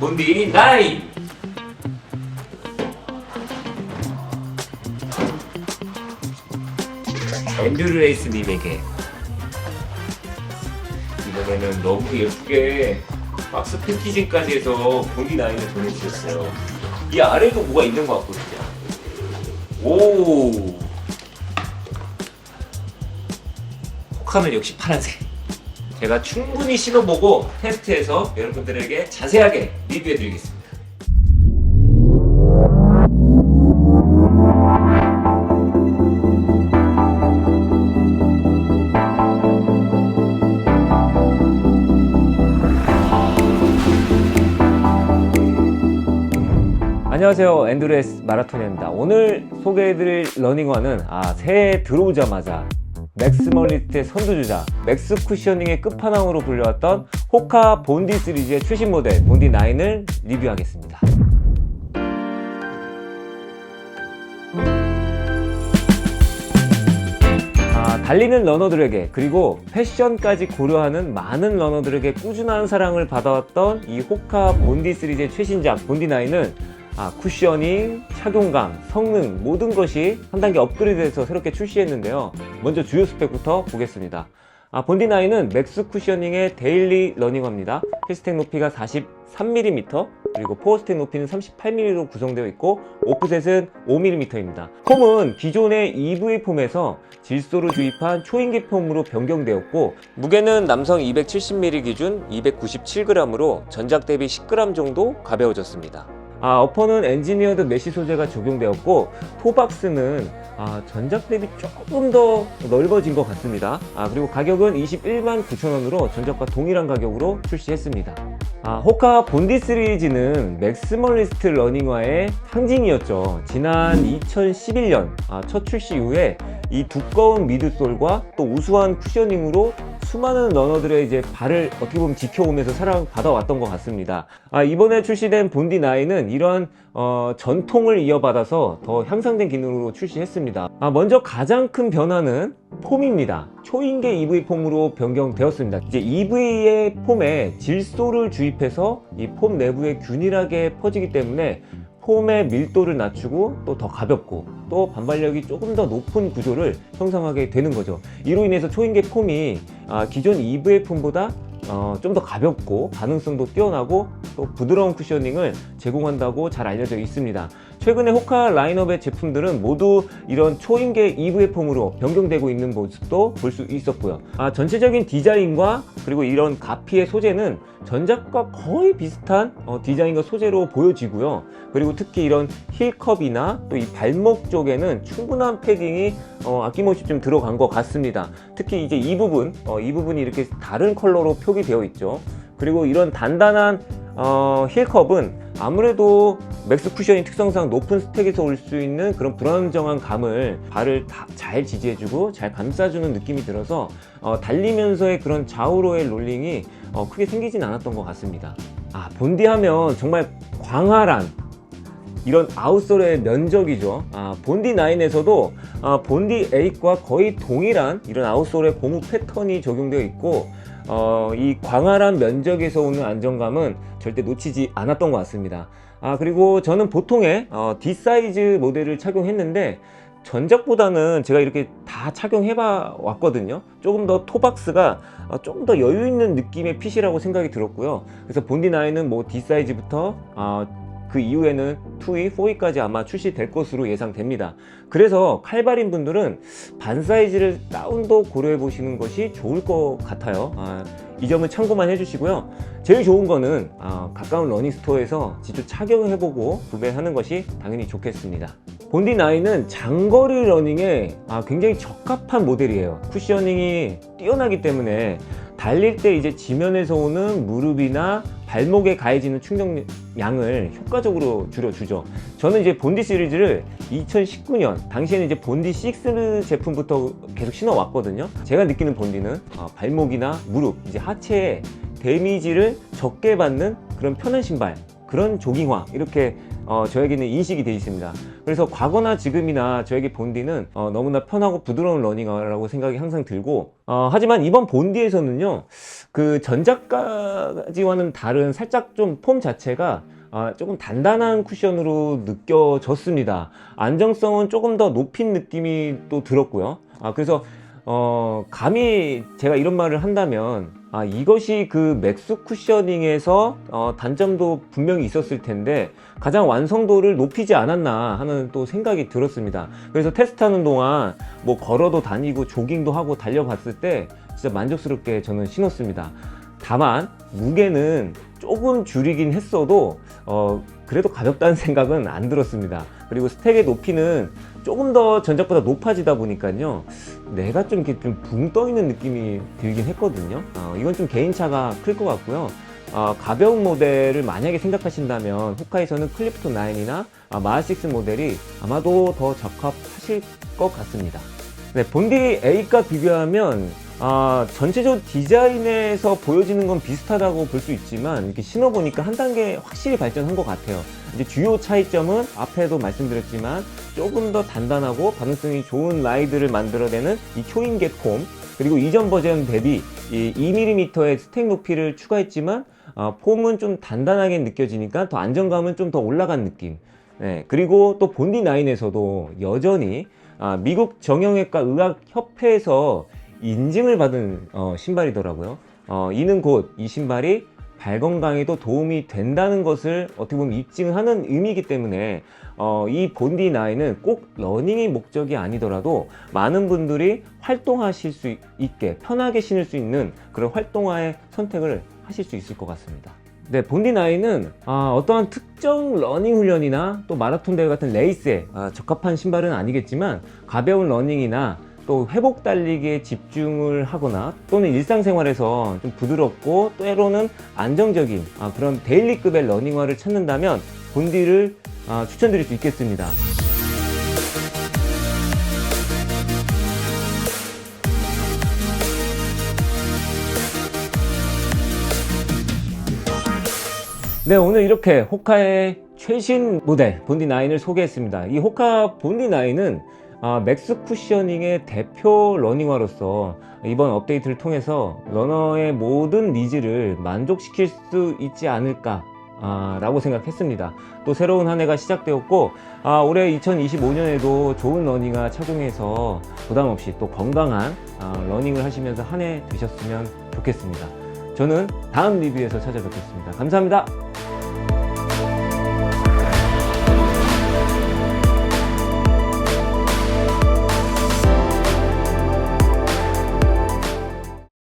본디? 나인 앤드류 레이스님에게. 이번에는 너무 예쁘게 박스 패키징까지 해서 본디 나인을 보내주셨어요. 이 아래도 뭐가 있는 것 같거든요 오! 혹하면 역시 파란색 제가 충분히 신어보고 테스트해서 여러분들에게 자세하게 리뷰해드리겠습니다. 안녕하세요 앤드레스 마라토니입니다 오늘 소개해드릴 러닝화는 아 새해 들어오자마자 맥스멀리스트의 선두주자 맥스 쿠셔닝의 끝판왕으로 불려왔던 호카 본디 시리즈의 최신 모델 본디 9을 리뷰하겠습니다. 아, 달리는 러너들에게 그리고 패션까지 고려하는 많은 러너들에게 꾸준한 사랑을 받아왔던 이 호카 본디 시리즈의 최신작 본디 9은 아, 쿠셔닝, 착용감, 성능 모든 것이 한 단계 업그레이드돼서 새롭게 출시했는데요. 먼저 주요 스펙부터 보겠습니다. 아, 본디9은 맥스 쿠셔닝의 데일리 러닝화입니다. 힐스택 높이가 43mm, 그리고 포어스택 높이는 38mm로 구성되어 있고, 오프셋은 5mm입니다. 폼은 기존의 EV 폼에서 질소로 주입한 초인기 폼으로 변경되었고, 무게는 남성 270mm 기준 297g으로 전작 대비 10g 정도 가벼워졌습니다. 아, 어퍼는 엔지니어드 메쉬 소재가 적용되었고 토박스는 아, 전작 대비 조금 더 넓어진 것 같습니다. 아, 그리고 가격은 21만 9천원으로 전작과 동일한 가격으로 출시했습니다. 아, 호카 본디 시리즈는 맥스멀리스트 러닝화의 상징이었죠. 지난 2011년 아, 첫 출시 이후에 이 두꺼운 미드솔과 또 우수한 쿠셔닝으로 수많은 러너들의 이제 발을 어떻게 보면 지켜오면서 사랑받아왔던 것 같습니다. 아, 이번에 출시된 본디 9은 이런 어, 전통을 이어받아서 더 향상된 기능으로 출시했습니다. 아, 먼저 가장 큰 변화는 폼입니다. 초인계 EV 폼으로 변경되었습니다. 이제 EV의 폼에 질소를 주입해서 이 폼 내부에 균일하게 퍼지기 때문에 폼의 밀도를 낮추고 또 더 가볍고 또 반발력이 조금 더 높은 구조를 형성하게 되는 거죠. 이로 인해서 초인계 폼이 아, 기존 EV의 폼보다 어, 좀 더 가볍고 반응성도 뛰어나고 또 부드러운 쿠셔닝을 제공한다고 잘 알려져 있습니다. 최근에 호카 라인업의 제품들은 모두 이런 초인계 EV의 폼으로 변경되고 있는 모습도 볼 수 있었고요. 아, 전체적인 디자인과 그리고 이런 가피의 소재는 전작과 거의 비슷한 어, 디자인과 소재로 보여지고요. 그리고 특히 이런 힐컵이나 또 이 발목 쪽에는 충분한 패딩이 어, 아낌없이 좀 들어간 것 같습니다. 특히 이제 이 부분, 어, 이 부분이 이렇게 다른 컬러로 표기되어 있죠. 그리고 이런 단단한 어, 힐컵은 아무래도 맥스 쿠션이 특성상 높은 스택에서 올 수 있는 그런 불안정한 감을 발을 다잘 지지해주고 잘 감싸주는 느낌이 들어서 어, 달리면서의 그런 좌우로의 롤링이 어, 크게 생기진 않았던 것 같습니다. 아 본디 하면 정말 광활한 이런 아웃솔의 면적이죠. 아, 본디 9에서도 아, 본디 8과 거의 동일한 이런 아웃솔의 고무 패턴이 적용되어 있고 어, 이 광활한 면적에서 오는 안정감은 절대 놓치지 않았던 것 같습니다. 아 그리고 저는 보통의 어, D 사이즈 모델을 착용했는데 전작보다는 제가 이렇게 다 착용해 봐 왔거든요. 조금 더 토박스가 어, 조금 더 여유 있는 느낌의 핏이라고 생각이 들었고요. 그래서 본디 9은 뭐 D 사이즈부터 어, 그 이후에는 2위, 4위까지 아마 출시될 것으로 예상됩니다. 그래서 칼발인 분들은 반 사이즈를 다운도 고려해 보시는 것이 좋을 것 같아요. 아, 이 점은 참고만 해주시고요. 제일 좋은 거는 아, 가까운 러닝 스토어에서 직접 착용해보고 구매하는 것이 당연히 좋겠습니다. 본디 9은 장거리 러닝에 아, 굉장히 적합한 모델이에요. 쿠셔닝이 뛰어나기 때문에 달릴 때 이제 지면에서 오는 무릎이나 발목에 가해지는 충격량을 효과적으로 줄여주죠. 저는 이제 본디 시리즈를 2019년 당시에는 이제 본디 6 제품부터 계속 신어왔거든요. 제가 느끼는 본디는 어, 발목이나 무릎, 이제 하체에 데미지를 적게 받는 그런 편한 신발, 그런 조깅화 이렇게 어, 저에게는 인식이 돼 있습니다. 그래서 과거나 지금이나 저에게 본디는 어, 너무나 편하고 부드러운 러닝화라고 생각이 항상 들고 어, 하지만 이번 본디에서는요 그 전작까지와는 다른 살짝 좀 폼 자체가 아, 조금 단단한 쿠션으로 느껴졌습니다. 안정성은 조금 더 높인 느낌이 또 들었고요. 아, 그래서 어, 감히 제가 이런 말을 한다면 아, 이것이 그 맥스 쿠셔닝에서 어, 단점도 분명히 있었을 텐데 가장 완성도를 높이지 않았나 하는 또 생각이 들었습니다. 그래서 테스트하는 동안 뭐 걸어도 다니고 조깅도 하고 달려봤을 때 진짜 만족스럽게 저는 신었습니다. 다만 무게는 조금 줄이긴 했어도 어, 그래도 가볍다는 생각은 안 들었습니다. 그리고 스택의 높이는 조금 더 전작보다 높아지다 보니까요. 내가 좀 이렇게 좀 붕 떠 있는 느낌이 들긴 했거든요. 어, 이건 좀 개인차가 클 것 같고요. 어, 가벼운 모델을 만약에 생각하신다면 호카에서는 클리프톤 9이나 아, 마하6 모델이 아마도 더 적합하실 것 같습니다. 네, 본디 A과 비교하면 아, 전체적 디자인에서 보여지는 건 비슷하다고 볼 수 있지만 이렇게 신어보니까 한 단계 확실히 발전한 것 같아요. 이제 주요 차이점은 앞에도 말씀드렸지만 조금 더 단단하고 반응성이 좋은 라이드를 만들어내는 이 초인계 폼 그리고 이전 버전 대비 이 2mm의 스택 높이를 추가했지만 아, 폼은 좀 단단하게 느껴지니까 더 안정감은 좀 더 올라간 느낌. 네, 그리고 또 본디 나인에서도 여전히 아, 미국 정형외과 의학 협회에서 인증을 받은 어, 신발이더라고요. 어, 이는 곧 이 신발이 발 건강에도 도움이 된다는 것을 어떻게 보면 입증하는 의미이기 때문에 어, 이 본디 나인은 꼭 러닝이 목적이 아니더라도 많은 분들이 활동하실 수 있게 편하게 신을 수 있는 그런 활동화의 선택을 하실 수 있을 것 같습니다. 네, 본디 나인은 아, 어떠한 특정 러닝 훈련이나 또 마라톤 대회 같은 레이스에 아, 적합한 신발은 아니겠지만 가벼운 러닝이나 또 회복 달리기에 집중을 하거나 또는 일상생활에서 좀 부드럽고 때로는 안정적인 아, 그런 데일리급의 러닝화를 찾는다면 본디를 아, 추천드릴 수 있겠습니다. 네, 오늘 이렇게 호카의 최신 모델 본디 9을 소개했습니다. 이 호카 본디 9은 아, 맥스 쿠셔닝의 대표 러닝화로서 이번 업데이트를 통해서 러너의 모든 니즈를 만족시킬 수 있지 않을까 아, 라고 생각했습니다. 또 새로운 한 해가 시작되었고 아, 올해 2025년에도 좋은 러닝화 착용해서 부담 없이 또 건강한 아, 러닝을 하시면서 한 해 되셨으면 좋겠습니다. 저는 다음 리뷰에서 찾아뵙겠습니다. 감사합니다.